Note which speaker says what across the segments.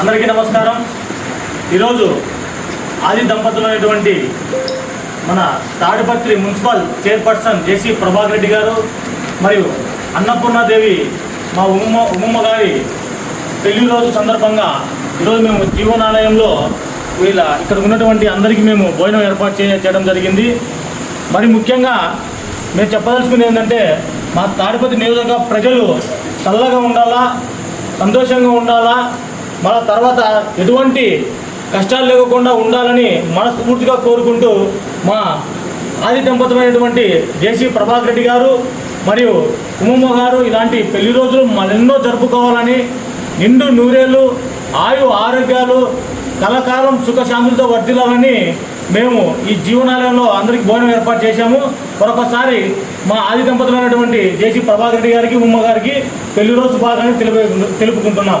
Speaker 1: అందరికీ నమస్కారం. ఈరోజు ఆది దంపతులైనటువంటి మన Tadipatri municipal chairperson JC Prabhakar Reddy గారు మరియు అన్నపూర్ణాదేవి మా ఉమ్మ ఉమ్మమ్మ గారి పెళ్ళి రోజు సందర్భంగా ఈరోజు మేము జీవనాలయంలో వీళ్ళ ఇక్కడ ఉన్నటువంటి అందరికీ మేము భోజనం ఏర్పాటు చేయడం జరిగింది. మరి ముఖ్యంగా మేము చెప్పదలుచుకుంది ఏంటంటే మా తాడిపతి నియోజక ప్రజలు చల్లగా ఉండాలా సంతోషంగా ఉండాలా మన తర్వాత ఎటువంటి కష్టాలు లేకుండా ఉండాలని మనస్ఫూర్తిగా కోరుకుంటూ మా ఆది దంపతమైనటువంటి జేసీ ప్రభాకర్ రెడ్డి గారు మరియు ఉమ్మమ్మ గారు ఇలాంటి పెళ్ళి రోజులు మరెన్నో జరుపుకోవాలని నిండు నూరేళ్ళు ఆయు ఆరోగ్యాలు కలకాలం సుఖశాంతులతో వర్ధిల్లాలని మేము ఈ జీవనాలయంలో అందరికీ భోజనం ఏర్పాటు చేశాము. మరొకసారి మా ఆది దంపతులైనటువంటి జేసీ ప్రభాకర్ రెడ్డి గారికి ఉమ్మ గారికి పెళ్ళి రోజు భాగాన్ని తెలుపు తెలుపుకుంటున్నాం.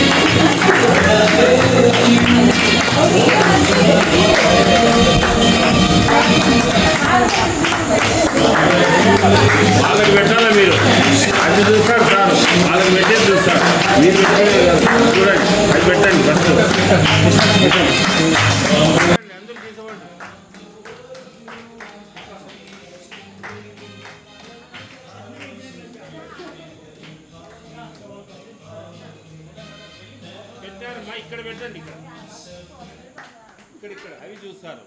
Speaker 2: వాళ్ళకి పెట్టాలా మీరు? అది చూస్తారు సార్. వాళ్ళకి పెట్టేది చూస్తారు. మీరు చూడండి. అది పెట్టండి ఫస్ట్. ఇక్కడ పెట్టండి ఇక్కడ. ఇక్కడ ఇక్కడ. అవి చూస్తారు.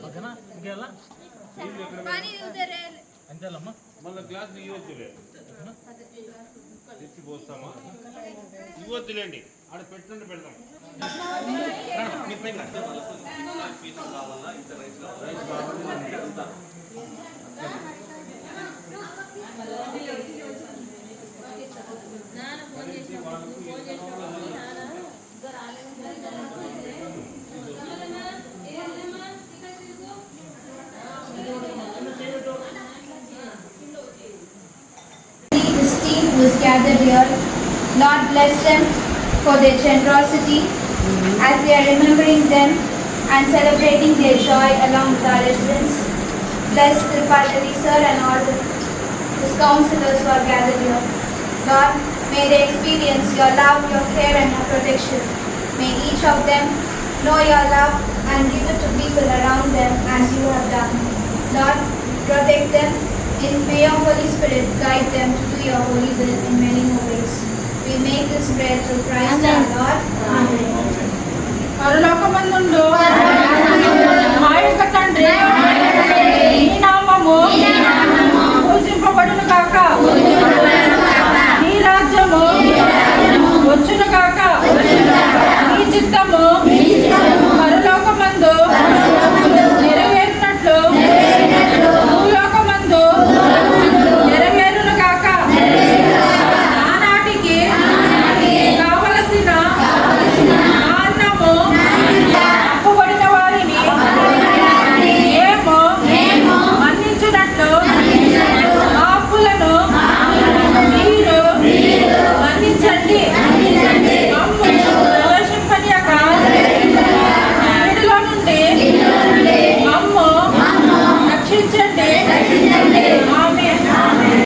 Speaker 1: ఓకేనా? ఇంకేలా అంతేలమ్మా.
Speaker 2: మళ్ళీ గ్లాస్ ఇవ్వచ్చులే పోస్తామా? ఇవ్వచ్చులేండి ఆడ పెట్టండి
Speaker 3: పెడదాం కావాలా here. Lord bless them for their generosity as they are remembering them and celebrating their joy along with our residents. Bless the Tripatari sir and all the his counselors who are gathered here. Lord, may they experience your love, your care and your protection. May each of them know your love and give it to people around them as you have done. Lord, protect them in may your Holy Spirit guide them to do your holy will in many ways. we make this bread through Christ Amen. our Lord. Amen.
Speaker 4: Amen. Amen.